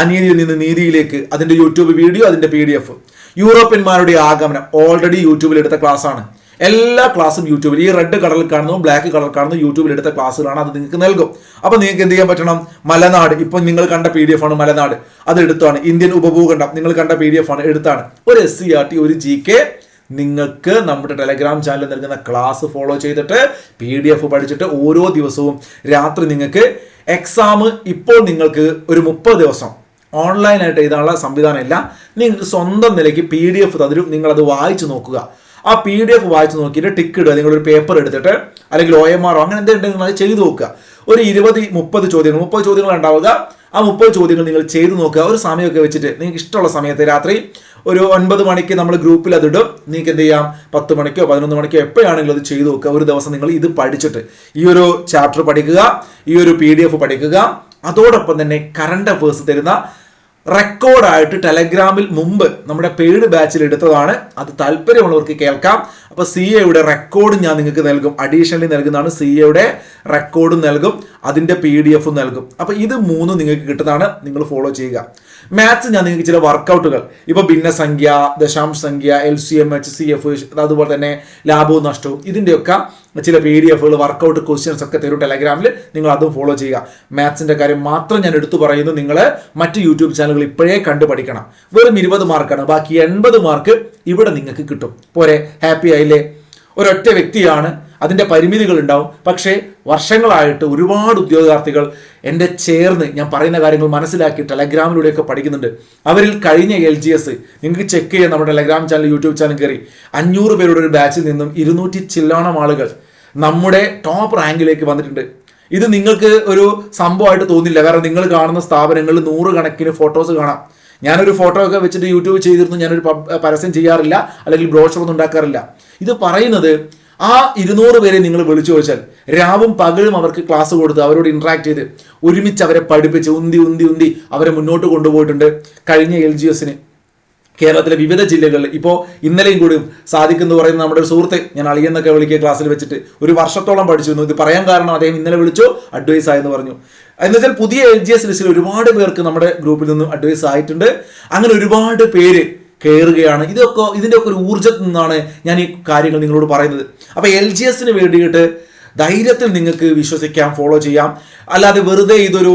അനീതിയിൽ നിന്ന് നീതിയിലേക്ക് അതിന്റെ യൂട്യൂബ് വീഡിയോ അതിന്റെ പി ഡി എഫ്. യൂറോപ്യന്മാരുടെ ആഗമനം ഓൾറെഡി യൂട്യൂബിൽ എടുത്ത ക്ലാസ് ആണ് എല്ലാ ക്ലാസ്സും യൂട്യൂബിൽ. ഈ റെഡ് കളറിൽ കാണുന്നതും ബ്ലാക്ക് കളർ കാണുന്നതും യൂട്യൂബിൽ എടുത്ത ക്ലാസ്സുകളാണ് അത് നിങ്ങൾക്ക് നൽകും. അപ്പൊ നിങ്ങൾക്ക് എന്ത് ചെയ്യാൻ പറ്റണം? മലനാട്. ഇപ്പൊ നിങ്ങൾ കണ്ട പി ഡി എഫ് ആണ് മലനാട്. അത് എടുത്താണ്. ഇന്ത്യൻ ഉപഭൂഖണ്ഡം. നിങ്ങൾ കണ്ട പി ഡി എഫ് ആണ് എടുത്താണ്. ഒരു എസ് സി ആർ ടി ഒരു ജി കെ നിങ്ങൾക്ക് നമ്മുടെ ടെലഗ്രാം ചാനൽ നൽകുന്ന ക്ലാസ് ഫോളോ ചെയ്തിട്ട് പി ഡി എഫ് പഠിച്ചിട്ട് ഓരോ ദിവസവും രാത്രി നിങ്ങൾക്ക് എക്സാം ഇപ്പോൾ നിങ്ങൾക്ക് ഒരു മുപ്പത് ദിവസം. ഓൺലൈനായിട്ട് എഴുതാനുള്ള സംവിധാനം ഇല്ല. നിങ്ങൾക്ക് സ്വന്തം നിലയ്ക്ക് പി ഡി എഫ് തരും. നിങ്ങളത് വായിച്ചു നോക്കുക. ആ പി ഡി എഫ് വായിച്ച് നോക്കിയിട്ട് ടിക്ക് ഇടുക. നിങ്ങൾ ഒരു പേപ്പർ എടുത്തിട്ട് അല്ലെങ്കിൽ ഒ എം ആറോ അങ്ങനെ എന്തെങ്കിലും നിങ്ങൾ ചെയ്തു നോക്കുക. ഒരു ഇരുപത് മുപ്പത് ചോദ്യങ്ങൾ മുപ്പത് ചോദ്യങ്ങൾ ഉണ്ടാവുക. ആ മുപ്പത് ചോദ്യങ്ങൾ നിങ്ങൾ ചെയ്തു നോക്കുക. ഒരു സമയമൊക്കെ വെച്ചിട്ട് നിങ്ങൾക്ക് ഇഷ്ടമുള്ള സമയത്ത് രാത്രി ഒരു ഒൻപത് മണിക്ക് നമ്മൾ ഗ്രൂപ്പിൽ അതിടും നിങ്ങൾക്ക് എന്ത് ചെയ്യാം? പത്ത് മണിക്കോ പതിനൊന്ന് മണിക്കോ എപ്പോഴാണെങ്കിലും അത് ചെയ്തു നോക്കുക. ഒരു ദിവസം നിങ്ങൾ ഇത് പഠിച്ചിട്ട് ഈ ഒരു ചാപ്റ്റർ പഠിക്കുക ഈ ഒരു പി പഠിക്കുക. അതോടൊപ്പം തന്നെ കറണ്ട് അഫേഴ്സ് തരുന്ന റെക്കോർഡായിട്ട് ടെലഗ്രാമിൽ മുമ്പ് നമ്മുടെ പെയ്ഡ് ബാച്ചിൽ എടുത്തതാണ്. അത് താല്പര്യമുള്ളവർക്ക് കേൾക്കാം. അപ്പൊ സി എയുടെ റെക്കോർഡ് ഞാൻ നിങ്ങൾക്ക് നൽകും. അഡീഷണലി നൽകുന്നതാണ് സി എയുടെ റെക്കോർഡും നൽകും. അതിന്റെ പി ഡി എഫും നൽകും. അപ്പൊ ഇത് മൂന്നും നിങ്ങൾക്ക് കിട്ടുന്നതാണ്. നിങ്ങൾ ഫോളോ ചെയ്യുക. മാത്സ് ഞാൻ നിങ്ങൾക്ക് ചില വർക്കൗട്ടുകൾ ഇപ്പൊ ഭിന്നസംഖ്യ ദശാംശ സംഖ്യ L C M H C F അതുപോലെ തന്നെ ലാഭവും നഷ്ടവും. ഇതിന്റെയൊക്കെ ചില പി ഡി എഫുകൾ വർക്കൗട്ട് ക്വസ്റ്റ്യൻസ് ഒക്കെ തരും ടെലഗ്രാമിൽ നിങ്ങൾ അതും ഫോളോ ചെയ്യുക. മാത്സിന്റെ കാര്യം മാത്രം ഞാൻ എടുത്തു പറയുന്നു. നിങ്ങൾ മറ്റ് യൂട്യൂബ് ചാനലുകൾ ഇപ്പോഴേ കണ്ടു പഠിക്കണം വെറും ഇരുപത് മാർക്കാണ് ബാക്കി എൺപത് മാർക്ക് ഇവിടെ നിങ്ങൾക്ക് കിട്ടും. പോരെ. ഹാപ്പി ആയില്ലേ? ഒരൊറ്റ വ്യക്തിയാണ് അതിന്റെ പരിമിതികൾ ഉണ്ടാവും. പക്ഷേ വർഷങ്ങളായിട്ട് ഒരുപാട് ഉദ്യോഗാർത്ഥികൾ എന്റെ ചേർന്ന് ഞാൻ പറയുന്ന കാര്യങ്ങൾ മനസ്സിലാക്കി ടെലഗ്രാമിലൂടെയൊക്കെ പഠിക്കുന്നുണ്ട്. അവരിൽ കഴിഞ്ഞ എൽ ജി എസ് നിങ്ങൾക്ക് ചെക്ക് ചെയ്യാം നമ്മുടെ ടെലഗ്രാം ചാനൽ യൂട്യൂബ് ചാനൽ കയറി. അഞ്ഞൂറ് പേരുടെ ഒരു ബാച്ചിൽ നിന്നും ഇരുന്നൂറ്റി ചില്ലോണം ആളുകൾ നമ്മുടെ ടോപ്പ് റാങ്കിലേക്ക് വന്നിട്ടുണ്ട്. ഇത് നിങ്ങൾക്ക് ഒരു സംഭവമായിട്ട് തോന്നില്ല. കാരണം നിങ്ങൾ കാണുന്ന സ്ഥാപനങ്ങളിൽ നൂറുകണക്കിന് ഫോട്ടോസ് കാണാം. ഞാനൊരു ഫോട്ടോ ഒക്കെ വെച്ചിട്ട് യൂട്യൂബ് ചെയ്തിരുന്നു. ഞാനൊരു പരസ്യം ചെയ്യാറില്ല. അല്ലെങ്കിൽ ബ്രോഷർ ഒന്നും ഉണ്ടാക്കാറില്ല. ഇത് പറയുന്നത് ആ ഇരുന്നൂറ് പേരെ നിങ്ങൾ വിളിച്ചു ചോദിച്ചാൽ രാവും പകലും അവർക്ക് ക്ലാസ് കൊടുത്ത് അവരോട് ഇന്ററാക്ട് ചെയ്ത് ഒരുമിച്ച് അവരെ പഠിപ്പിച്ച് ഉന്തി ഉന്തി ഉന്തി അവരെ മുന്നോട്ട് കൊണ്ടുപോയിട്ടുണ്ട്. കഴിഞ്ഞ എൽ ജി എസിന് കേരളത്തിലെ വിവിധ ജില്ലകളിൽ ഇപ്പോൾ ഇന്നലെയും കൂടി സാധിക്കുന്ന എന്ന് പറയുന്ന നമ്മുടെ ഒരു സുഹൃത്ത് ഞാൻ അളിയെന്നൊക്കെ വിളിക്കുക ക്ലാസ്സിൽ വെച്ചിട്ട് ഒരു വർഷത്തോളം പഠിച്ചിരുന്നു ഇത് പറയാൻ കാരണം അദ്ദേഹം ഇന്നലെ വിളിച്ചു അഡ്വൈസ് ആയെന്ന് പറഞ്ഞു. എന്ന് വെച്ചാൽ പുതിയ എൽ ജി എസ് ലിസ്റ്റിൽ ഒരുപാട് പേർക്ക് നമ്മുടെ ഗ്രൂപ്പിൽ നിന്നും അഡ്വൈസ് ആയിട്ടുണ്ട്. അങ്ങനെ ഒരുപാട് പേര് കയറുകയാണ് ഇതൊക്കെ ഇതിന്റെയൊക്കെ ഒരു ഊർജത്തിൽ നിന്നാണ് ഞാൻ ഈ കാര്യങ്ങൾ നിങ്ങളോട് പറയുന്നത്. അപ്പോൾ എൽ ജി എസിന് വേണ്ടിയിട്ട് ധൈര്യത്തിൽ നിങ്ങൾക്ക് വിശ്വസിക്കാം ഫോളോ ചെയ്യാം. അല്ലാതെ വെറുതെ ഇതൊരു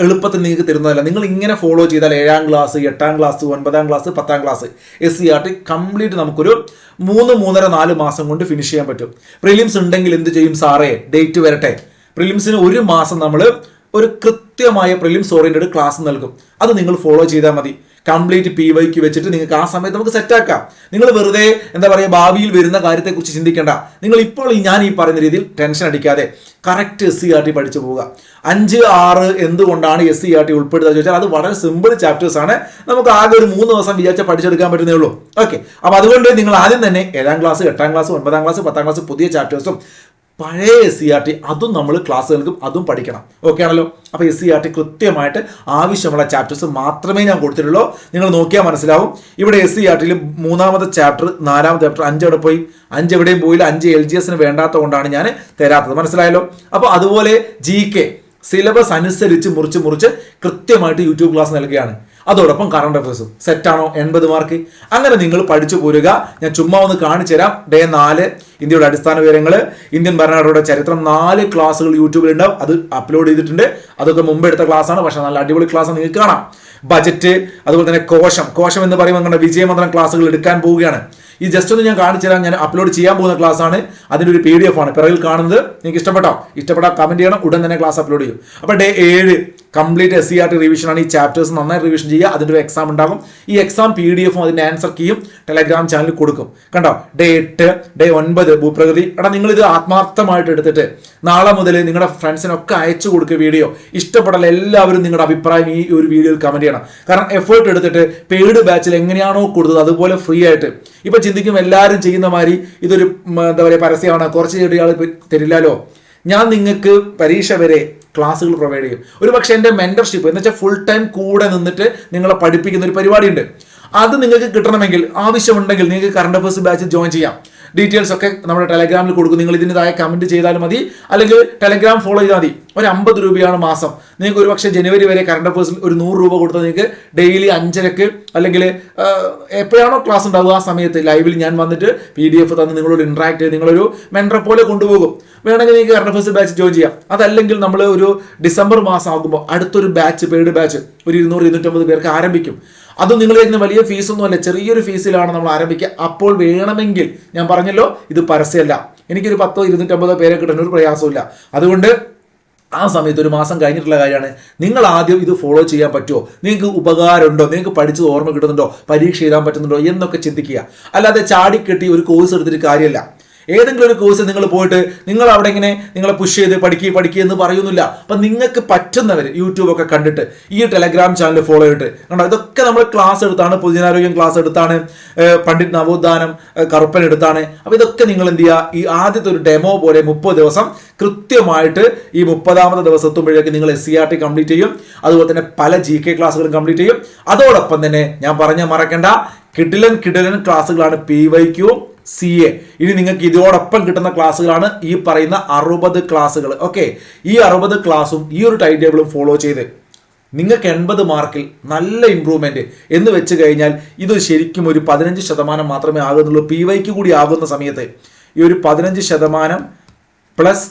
എളുപ്പത്തിൽ നിങ്ങൾക്ക് തരുന്നതല്ല. നിങ്ങൾ ഇങ്ങനെ ഫോളോ ചെയ്താൽ ഏഴാം ക്ലാസ് എട്ടാം ക്ലാസ് ഒൻപതാം ക്ലാസ് പത്താം class S C R T complete നമുക്കൊരു മൂന്ന് മൂന്നര നാല് മാസം കൊണ്ട് ഫിനിഷ് ചെയ്യാൻ പറ്റും. പ്രിലിംസ് ഉണ്ടെങ്കിൽ എന്ത് ചെയ്യും സാറേ? ഡേറ്റ് വരട്ടെ. പ്രിലിംസിന് ഒരു മാസം നമ്മൾ ഒരു കൃത്യമായ പ്രിലിംസ് ഓറിയന്റഡ് ക്ലാസ് നൽകും. അത് നിങ്ങൾ ഫോളോ ചെയ്താൽ മതി. കംപ്ലീറ്റ് പി വൈക്ക് വെച്ചിട്ട് നിങ്ങൾക്ക് ആ സമയത്ത് നമുക്ക് സെറ്റാക്കാം നിങ്ങൾ വെറുതെ എന്താ പറയുക ഭാവിയിൽ വരുന്ന കാര്യത്തെക്കുറിച്ച് ചിന്തിക്കേണ്ട. നിങ്ങൾ ഇപ്പോൾ ഞാൻ ഈ പറയുന്ന രീതിയിൽ ടെൻഷൻ അടിക്കാതെ correct S C R T പഠിച്ചു പോവുക. അഞ്ച് ആറ് എന്തുകൊണ്ടാണ് എസ് സി ആർ ടി ഉൾപ്പെടുത്തുക ചോദിച്ചാൽ അത് വളരെ സിമ്പിൾ ചാപ്റ്റേഴ്സ് ആണ്. നമുക്ക് ആകെ ഒരു മൂന്ന് ദിവസം വിചാരിച്ച പഠിച്ചെടുക്കാൻ പറ്റുന്നേ ഉള്ളൂ. ഓക്കെ അപ്പോൾ അതുകൊണ്ട് നിങ്ങൾ ആദ്യം തന്നെ ഏഴാം ക്ലാസ് എട്ടാം ക്ലാസ് ഒൻപതാം ക്ലാസ് പത്താം ക്ലാസ് പുതിയ ചാപ്റ്റേഴ്സും പഴയ എസ് സി ആർ ടി അതും നമ്മൾ ക്ലാസ് നൽകും അതും പഠിക്കണം. ഓക്കെ ആണല്ലോ? അപ്പോൾ എസ് സി ആർ ടി കൃത്യമായിട്ട് ആവശ്യമുള്ള ചാപ്റ്റേഴ്സ് മാത്രമേ ഞാൻ കൊടുത്തിട്ടുള്ളൂ. നിങ്ങൾ നോക്കിയാൽ മനസ്സിലാവും. ഇവിടെ എസ് സി ആർ ടിയിൽ മൂന്നാമത്തെ ചാപ്റ്റർ നാലാമത്തെ ചാപ്റ്റർ അഞ്ച് എവിടെ പോയി? അഞ്ച് എവിടെയും പോയില്ല. അഞ്ച് എൽ ജി എസിന് വേണ്ടാത്ത കൊണ്ടാണ് ഞാൻ തരാത്തത്. മനസ്സിലായല്ലോ? അപ്പോൾ അതുപോലെ ജി കെ സിലബസ് അനുസരിച്ച് മുറിച്ച് മുറിച്ച് കൃത്യമായിട്ട് യൂട്യൂബ് ക്ലാസ് നൽകുകയാണ്. അതോടൊപ്പം കറണ്ട് അഫയേഴ്സും സെറ്റാണോ എൺപത് മാർക്ക് അങ്ങനെ നിങ്ങൾ പഠിച്ചു പോരുക. ഞാൻ ചുമ്മാ ഒന്ന് കാണിച്ചു തരാം. ഡേ നാല്. ഇന്ത്യയുടെ അടിസ്ഥാന വിവരങ്ങൾ ഇന്ത്യൻ ഭരണഘടനയുടെ ചരിത്രം നാല് ക്ലാസ്സുകൾ യൂട്യൂബിൽ ഉണ്ടാവും അത് അപ്ലോഡ് ചെയ്തിട്ടുണ്ട്. അതൊക്കെ മുമ്പ് എടുത്ത ക്ലാസ്സാണ് പക്ഷെ നല്ല അടിപൊളി ക്ലാസ് നിങ്ങൾക്ക് കാണാം. ബജറ്റ് അതുപോലെ തന്നെ കോശം. കോശം എന്ന് പറയുമ്പോൾ നിങ്ങളുടെ വിജയമന്ത്രം ക്ലാസ്സുകൾ എടുക്കാൻ പോവുകയാണ്. ഈ ജസ്റ്റ് ഒന്ന് ഞാൻ കാണിച്ചു തരാം. ഞാൻ അപ്ലോഡ് ചെയ്യാൻ പോകുന്ന ക്ലാസ് ആണ്. അതിന്റെ ഒരു പി ഡി എഫ് ആണ്. പിറകിൽ കാണുന്നത്. നിങ്ങൾക്ക് ഇഷ്ടപ്പെട്ടോ? ഇഷ്ടപ്പെട്ടാൽ കമന്റ് ചെയ്യണം. ഉടൻ തന്നെ ക്ലാസ് അപ്ലോഡ് ചെയ്യും. അപ്പോൾ ഡേ ഏഴ് complete S C R T revision ആണ്. ഈ ചാപ്റ്റേഴ്സ് നന്നായി റിവിഷൻ ചെയ്യുക. അതിന്റെ ഒരു എക്സാം ഉണ്ടാകും. ഈ എക്സാം പി ഡി എഫും അതിന്റെ ആൻസർ കീയും ടെലഗ്രാം ചാനലിൽ കൊടുക്കും. കണ്ടോ? ഡേ എട്ട് ഡേ ഒൻപത് ഭൂപ്രകൃതി. എടാ നിങ്ങൾ ഇത് ആത്മാർത്ഥമായിട്ട് എടുത്തിട്ട് നാളെ മുതൽ നിങ്ങളുടെ ഫ്രണ്ട്സിനൊക്കെ അയച്ചു കൊടുക്കുക വീഡിയോ ഇഷ്ടപ്പെട്ടാൽ എല്ലാവരും നിങ്ങളുടെ അഭിപ്രായം ഈ ഒരു വീഡിയോയിൽ കമന്റ് ചെയ്യണം. കാരണം എഫേർട്ട് എടുത്തിട്ട് പെയ്ഡ് ബാച്ചിൽ എങ്ങനെയാണോ കൊടുത്തത് അതുപോലെ ഫ്രീ ആയിട്ട്. ഇപ്പൊ ചിന്തിക്കും എല്ലാവരും ചെയ്യുന്ന മാതിരി ഇതൊരു എന്താ പറയുക പരസ്യമാണ്. കുറച്ച് ചെടികൾ തരില്ലല്ലോ ഞാൻ നിങ്ങൾക്ക് പരീക്ഷ വരെ ക്ലാസ്സുകൾ പ്രൊവൈഡ് ചെയ്യും. ഒരു പക്ഷേ എന്റെ മെന്റർഷിപ്പ് എന്ന് വെച്ചാൽ ഫുൾ ടൈം കൂടെ നിന്നിട്ട് നിങ്ങളെ പഠിപ്പിക്കുന്ന ഒരു പരിപാടിയുണ്ട്. അത് നിങ്ങൾക്ക് കിട്ടണമെങ്കിൽ ആവശ്യമുണ്ടെങ്കിൽ നിങ്ങൾക്ക് കറണ്ട് അഫേഴ്സ് ബാച്ച് ജോയിൻ ചെയ്യാം. ഡീറ്റെയിൽസ് ഒക്കെ നമ്മുടെ ടെലഗ്രാമിൽ കൊടുക്കും. നിങ്ങൾ ഇതിന് താഴെ കമന്റ് ചെയ്താലും മതി. അല്ലെങ്കിൽ ടെലഗ്രാം ഫോളോ ചെയ്താൽ മതി. ഒരു അമ്പത് രൂപയാണ് മാസം. നിങ്ങൾക്ക് ഒരു പക്ഷേ ജനുവരി വരെ കറണ്ട് അഫേഴ്സിൽ ഒരു നൂറ് രൂപ കൊടുത്താൽ നിങ്ങൾക്ക് ഡെയിലി അഞ്ചരക്ക് അല്ലെങ്കിൽ എപ്പോഴാണോ ക്ലാസ് ഉണ്ടാവുക ആ സമയത്ത് ലൈവിൽ ഞാൻ വന്നിട്ട് പി ഡി എഫ് തന്ന് നിങ്ങളോട് ഇൻട്രാക്ട് ചെയ്ത് നിങ്ങളൊരു മെൻഡറെ പോലെ കൊണ്ടുപോകും. വേണമെങ്കിൽ നിങ്ങൾക്ക് കറണ്ട് അഫേഴ്സ് ബാച്ച് ജോയിൻ ചെയ്യാം. അതല്ലെങ്കിൽ നമ്മൾ ഒരു ഡിസംബർ മാസം ആകുമ്പോൾ അടുത്തൊരു ബാച്ച് പെയ്ഡ് ബാച്ച് ഒരു ഇരുന്നൂറ് ഇരുന്നൂറ്റമ്പത് പേർക്ക് ആരംഭിക്കും. അത് തരുന്ന വലിയ ഫീസൊന്നുമല്ല ചെറിയൊരു ഫീസിലാണ് നമ്മൾ ആരംഭിക്കുക. അപ്പോൾ വേണമെങ്കിൽ ഞാൻ പറഞ്ഞല്ലോ ഇത് പരസ്യമല്ല. എനിക്കൊരു പത്തോ ഇരുന്നൂറ്റമ്പതോ പേരെ കിട്ടാൻ ഒരു പ്രയാസമില്ല അതുകൊണ്ട് ആ സമയത്ത് ഒരു മാസം കഴിഞ്ഞിട്ടുള്ള കാര്യമാണ്. നിങ്ങൾ ആദ്യം ഇത് ഫോളോ ചെയ്യാൻ പറ്റുമോ? നിങ്ങൾക്ക് ഉപകാരമുണ്ടോ? നിങ്ങൾക്ക് പഠിച്ചത് ഓർമ്മ കിട്ടുന്നുണ്ടോ? പരീക്ഷ എഴുതാൻ പറ്റുന്നുണ്ടോ? എന്നൊക്കെ ചിന്തിക്കുക. അല്ലാതെ ചാടിക്കെട്ടി ഒരു കോഴ്സ് എടുത്തിട്ട് കാര്യമല്ല. ഏതെങ്കിലും ഒരു കോഴ്സ് നിങ്ങൾ പോയിട്ട് നിങ്ങൾ അവിടെ ഇങ്ങനെ നിങ്ങളെ പുഷ് ചെയ്ത് പഠിക്കുക പഠിക്കുക എന്ന് പറയുന്നില്ല. അപ്പം നിങ്ങൾക്ക് പറ്റുന്നവർ യൂട്യൂബൊക്കെ കണ്ടിട്ട് ഈ ടെലഗ്രാം ചാനൽ ഫോളോ ചെയ്തിട്ട് കണ്ടോ? ഇതൊക്കെ നമ്മൾ ക്ലാസ് എടുത്താണ് പൊതുജനാരോഗ്യം ക്ലാസ് എടുത്താണ് പണ്ഡിറ്റ് നവോത്ഥാനം കറുപ്പൻ എടുത്താണ്. അപ്പോൾ ഇതൊക്കെ നിങ്ങൾ എന്ത് ചെയ്യുക? ഈ ആദ്യത്തെ ഒരു ഡെമോ പോലെ മുപ്പത് ദിവസം കൃത്യമായിട്ട് ഈ മുപ്പതാമത്തെ ദിവസത്തുമ്പോഴേക്ക് നിങ്ങൾ S C R T complete ചെയ്യും. അതുപോലെ തന്നെ പല ജി കെ ക്ലാസ്സുകളും കംപ്ലീറ്റ് ചെയ്യും. അതോടൊപ്പം തന്നെ ഞാൻ പറഞ്ഞ മറക്കണ്ട കിടിലൻ കിടിലൻ ക്ലാസ്സുകളാണ് പി വൈ സി എ ഇനി നിങ്ങൾക്ക് ഇതോടൊപ്പം കിട്ടുന്ന ക്ലാസ്സുകളാണ് ഈ പറയുന്ന അറുപത് ക്ലാസ്സുകൾ. ഓക്കെ ഈ അറുപത് ക്ലാസ്സും ഈ ഒരു ടൈം ടേബിളും ഫോളോ ചെയ്ത് നിങ്ങൾക്ക് എൺപത് മാർക്കിൽ നല്ല ഇമ്പ്രൂവ്മെന്റ് എന്ന് വെച്ച് കഴിഞ്ഞാൽ ഇത് ശരിക്കും ഒരു പതിനഞ്ച് ശതമാനം മാത്രമേ ആകുന്നുള്ളൂ. പി വൈക്ക് കൂടി ആകുന്ന സമയത്ത് ഈ ഒരു പതിനഞ്ച് ശതമാനം പ്ലസ്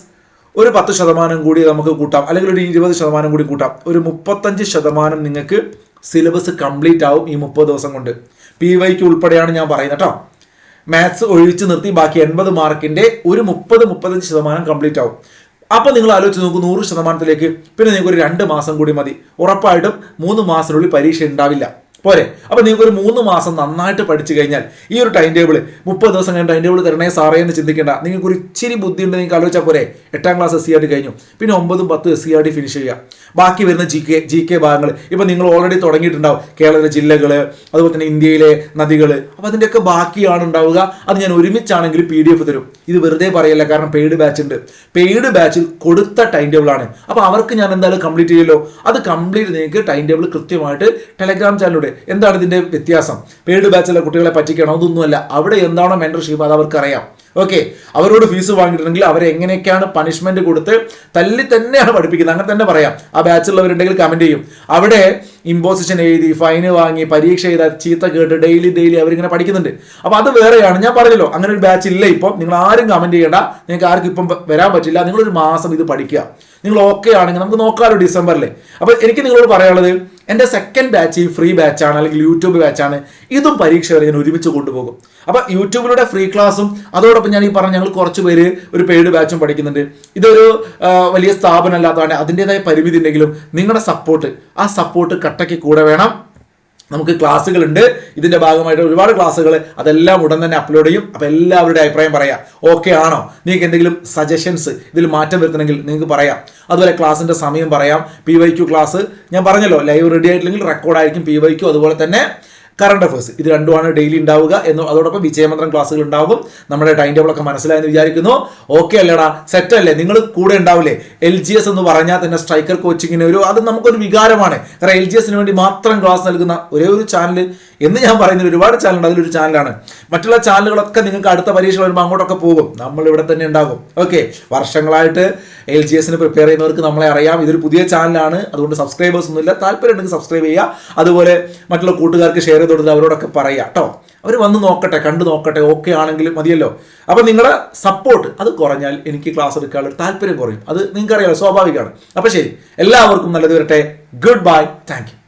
ഒരു പത്ത് ശതമാനം കൂടി നമുക്ക് കൂട്ടാം. അല്ലെങ്കിൽ ഒരു ഇരുപത് ശതമാനം കൂടി കൂട്ടാം. ഒരു മുപ്പത്തഞ്ച് ശതമാനം നിങ്ങൾക്ക് സിലബസ് കംപ്ലീറ്റ് ആവും ഈ മുപ്പത് ദിവസം കൊണ്ട്. പി വൈക്ക് ഉൾപ്പെടെയാണ് ഞാൻ പറയുന്നത് കേട്ടോ. മാത്സ് ഒഴിച്ച് നിർത്തി ബാക്കി എൺപത് മാർക്കിന്റെ ഒരു മുപ്പത് മുപ്പത്തഞ്ച് ശതമാനം കംപ്ലീറ്റ് ആവും. അപ്പൊ നിങ്ങൾ ആലോചിച്ച് നോക്കൂ നൂറ് ശതമാനത്തിലേക്ക് പിന്നെ നിങ്ങൾക്ക് ഒരു രണ്ട് മാസം കൂടി മതി. ഉറപ്പായിട്ടും മൂന്ന് മാസത്തിനുള്ളിൽ പരീക്ഷ ഉണ്ടാവില്ല. പോരെ. അപ്പൊ നിങ്ങൾക്ക് ഒരു മൂന്ന് മാസം നന്നായിട്ട് പഠിച്ചു കഴിഞ്ഞാൽ ഈ ഒരു ടൈം ടേബിൾ മുപ്പത് ദിവസം കഴിഞ്ഞ ടൈം ടേബിൾ തരണേ സാറേ എന്ന് ചിന്തിക്കേണ്ട. നിങ്ങൾക്ക് ഒരു ഇച്ചിരി ബുദ്ധി ഉണ്ട് നിങ്ങൾക്ക് ആലോചിച്ചാൽ പോരെ. എട്ടാം class S C R T കഴിഞ്ഞു. പിന്നെ ഒമ്പതും പത്തും S C R T finish ചെയ്യുക. ബാക്കി വരുന്ന ജി കെ ജി കെ ഭാഗങ്ങൾ. ഇപ്പൊ നിങ്ങൾ ഓൾറെഡി തുടങ്ങിയിട്ടുണ്ടാവും. കേരളത്തിലെ ജില്ലകൾ അതുപോലെ തന്നെ ഇന്ത്യയിലെ നദികൾ അപ്പൊ അതിന്റെയൊക്കെ ബാക്കിയാണ് ഉണ്ടാവുക. അത് ഞാൻ ഒരുമിച്ചാണെങ്കിൽ പി ഡി എഫ് തരും. ഇത് വെറുതെ പറയല്ല കാരണം പെയ്ഡ് ബാച്ച് ഉണ്ട്. പെയ്ഡ് ബാച്ചിൽ കൊടുത്ത ടൈം ടേബിൾ ആണ്. അപ്പൊ അവർക്ക് ഞാൻ എന്തായാലും കംപ്ലീറ്റ് ചെയ്യല്ലോ. അത് കംപ്ലീറ്റ് നിങ്ങൾക്ക് ടൈം ടേബിൾ കൃത്യമായിട്ട് ടെലഗ്രാം ചാനലിലൂടെ എന്താണ് ഇതിന്റെ വ്യത്യാസം? പെയ്ഡ് ബാച്ചിലെ കുട്ടികളെ പറ്റിക്കണം? അതൊന്നുമല്ല. അവിടെ എന്താണോ മെന്റർഷിപ്പ് അത് അവർക്ക് അറിയാം ഓക്കെ അവരോട് ഫീസ് വാങ്ങിയിട്ടുണ്ടെങ്കിൽ അവരെ എങ്ങനെയൊക്കെയാണ് പണിഷ്മെന്റ് കൊടുത്ത് തല്ലി തന്നെയാണ് പഠിപ്പിക്കുന്നത്. അങ്ങനെ തന്നെ പറയാം. ആ ബാച്ചിലുള്ളവരുണ്ടെങ്കിൽ കമന്റ് ചെയ്യും. അവിടെ ഇമ്പോസിഷൻ എഴുതി ഫൈന് വാങ്ങി പരീക്ഷ ചെയ്ത ചീത്ത കേട്ട് ഡെയിലി ഡെയിലി അവരിങ്ങനെ പഠിക്കുന്നുണ്ട്. അപ്പൊ അത് വേറെയാണ്. ഞാൻ പറഞ്ഞല്ലോ അങ്ങനെ ഒരു ബാച്ച് ഇല്ല ഇപ്പം. നിങ്ങൾ ആരും കമന്റ് ചെയ്യണ്ട. നിങ്ങൾക്ക് ആർക്കും ഇപ്പം വരാൻ പറ്റില്ല. നിങ്ങളൊരു മാസം ഇത് പഠിക്കുക. നിങ്ങൾ ഓക്കെ ആണെങ്കിൽ നമുക്ക് നോക്കാമല്ലോ ഡിസംബറിൽ അപ്പൊ എനിക്ക് നിങ്ങളോട് പറയാനുള്ളത് എന്റെ സെക്കൻഡ് ബാച്ച് ഈ ഫ്രീ ബാച്ചാണ് അല്ലെങ്കിൽ യൂട്യൂബ് ബാച്ചാണ് ഇതും പരീക്ഷ വരെ ഞാൻ ഒരുമിച്ച് കൊണ്ടുപോകും. അപ്പോൾ യൂട്യൂബിലൂടെ ഫ്രീ ക്ലാസ്സും അതോടൊപ്പം ഞാൻ ഈ പറഞ്ഞ ഞങ്ങൾ കുറച്ച് പേര് ഒരു പെയ്ഡ് ബാച്ചും പഠിക്കുന്നുണ്ട്. ഇതൊരു വലിയ സ്ഥാപനം അല്ലാത്തതാണ് അതിന്റെതായ പരിമിതി ഉണ്ടെങ്കിലും നിങ്ങളുടെ സപ്പോർട്ട് ആ സപ്പോർട്ട് കട്ടയ്ക്ക് കൂടെ വേണം. നമുക്ക് ക്ലാസ്സുകളുണ്ട്. ഇതിന്റെ ഭാഗമായിട്ട് ഒരുപാട് ക്ലാസ്സുകൾ അതെല്ലാം ഉടൻ തന്നെ അപ്ലോഡ് ചെയ്യും. അപ്പോൾ എല്ലാവരുടെ അഭിപ്രായം പറയാം. ഓക്കെ ആണോ? നിങ്ങൾക്ക് എന്തെങ്കിലും സജഷൻസ് ഇതിൽ മാറ്റം വരുത്തണമെങ്കിൽ നിങ്ങൾക്ക് പറയാം. അതുപോലെ ക്ലാസ്സിന്റെ സമയം പറയാം. പി വൈ ക്യു ക്ലാസ് ഞാൻ പറഞ്ഞല്ലോ ലൈവ് റെഡി ആയിട്ടില്ലെങ്കിൽ റെക്കോർഡ് ആയിരിക്കും പി വൈ ക്യു അതുപോലെ തന്നെ കറണ്ട് അഫേഴ്സ് ഇത് രണ്ടുമാണ് ഡെയിലി ഉണ്ടാവുക എന്ന് അതോടൊപ്പം വിജയമന്ത്രം ക്ലാസ്സുകൾ ഉണ്ടാവും. നമ്മുടെ ടൈം ടേബിൾ ഒക്കെ മനസ്സിലായെന്ന് വിചാരിക്കുന്നു. ഓക്കെ അല്ലേടാ സെറ്റ് അല്ലേ? നിങ്ങൾ കൂടെ ഉണ്ടാവില്ലേ? എൽ ജി എസ് എന്ന് പറഞ്ഞാൽ തന്നെ സ്ട്രൈക്കർ കോച്ചിങ്ങിന് ഒരു അത് നമുക്കൊരു വികാരമാണ്. കാരണം എൽ ജി എസിന് വേണ്ടി മാത്രം ക്ലാസ് നൽകുന്ന ഒരേ ഒരു ചാനൽ എന്ന് ഞാൻ പറയുന്നത് ഒരുപാട് ചാനലുണ്ട് അതിലൊരു ചാനലാണ് മറ്റുള്ള ചാനലുകളൊക്കെ നിങ്ങൾക്ക് അടുത്ത പരീക്ഷ വരുമ്പോൾ അങ്ങോട്ടൊക്കെ പോകും. നമ്മൾ ഇവിടെ തന്നെ ഉണ്ടാകും. ഓക്കെ വർഷങ്ങളായിട്ട് എൽ ജി എസിന് പ്രിപ്പയർ ചെയ്യുന്നവർക്ക് നമ്മളെ അറിയാം. ഇതൊരു പുതിയ ചാനലാണ് അതുകൊണ്ട് സബ്സ്ക്രൈബേഴ്സ് ഒന്നുമില്ല. താല്പര്യം ഉണ്ടെങ്കിൽ സബ്സ്ക്രൈബ് ചെയ്യുക. അതുപോലെ മറ്റുള്ള കൂട്ടുകാർക്ക് ഷെയർ ചെയ്ത് കൊടുത്ത് അവരോടൊക്കെ പറയുക. കേട്ടോ? അവർ വന്ന് നോക്കട്ടെ കണ്ടു നോക്കട്ടെ ഓക്കെ ആണെങ്കിൽ മതിയല്ലോ. അപ്പം നിങ്ങളുടെ സപ്പോർട്ട് അത് കുറഞ്ഞാൽ എനിക്ക് ക്ലാസ് എടുക്കാനുള്ള താല്പര്യം കുറയും. അത് നിങ്ങൾക്കറിയാമല്ലോ സ്വാഭാവികമാണ്. അപ്പം ശരി എല്ലാവർക്കും നല്ലത് വരട്ടെ. Good bye thank